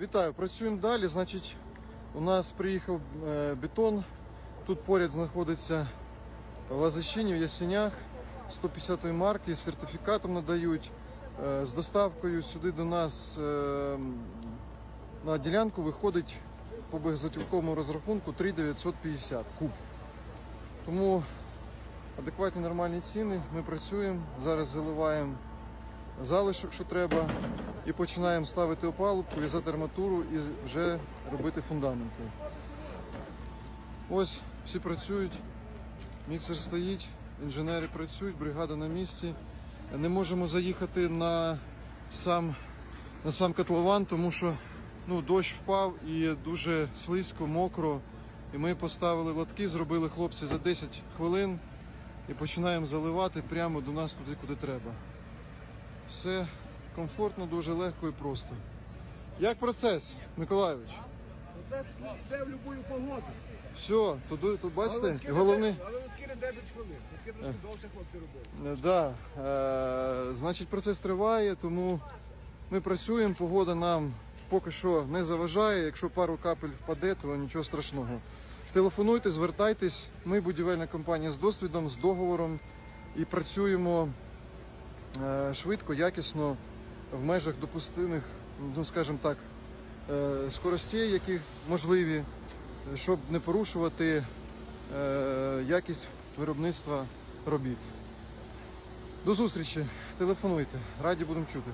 Вітаю, працюємо далі. Значить, у нас приїхав е, бетон. Тут поряд знаходиться Лазищині в Ясенях 150 марки з сертифікатом надають. Е, З доставкою сюди до нас е, на ділянку виходить по безготівковому розрахунку 3950 куб. Тому адекватні нормальні ціни. Ми працюємо. Зараз заливаємо залишок, що треба, і починаємо ставити опалубку, в'язати арматуру і вже робити фундаменти. Ось всі працюють, міксер стоїть, інженери працюють, бригада на місці. Не можемо заїхати на сам, на сам котлован, тому що ну, дощ впав і дуже слизько, мокро. І ми поставили лотки, зробили хлопці за 10 хвилин і починаємо заливати прямо до нас туди, куди треба. Все комфортно, дуже легко і просто. Як процес, Миколайович? Це йде в будь-яку погоду. Все, тут, тут бачите, головне. не- Але таки не 10 хвилин. Трошки довше хлопці робили. Е, Да, е, значить, процес триває, тому ми працюємо, погода нам поки що не заважає. Якщо пару капель впаде, то нічого страшного. Телефонуйте, звертайтесь. Ми будівельна компанія з досвідом, з договором і працюємо е, швидко, якісно в межах допустимих, ну скажімо так, е, скоростей, які можливі, щоб не порушувати е, якість виробництва робіт. До зустрічі, телефонуйте, раді будемо чути.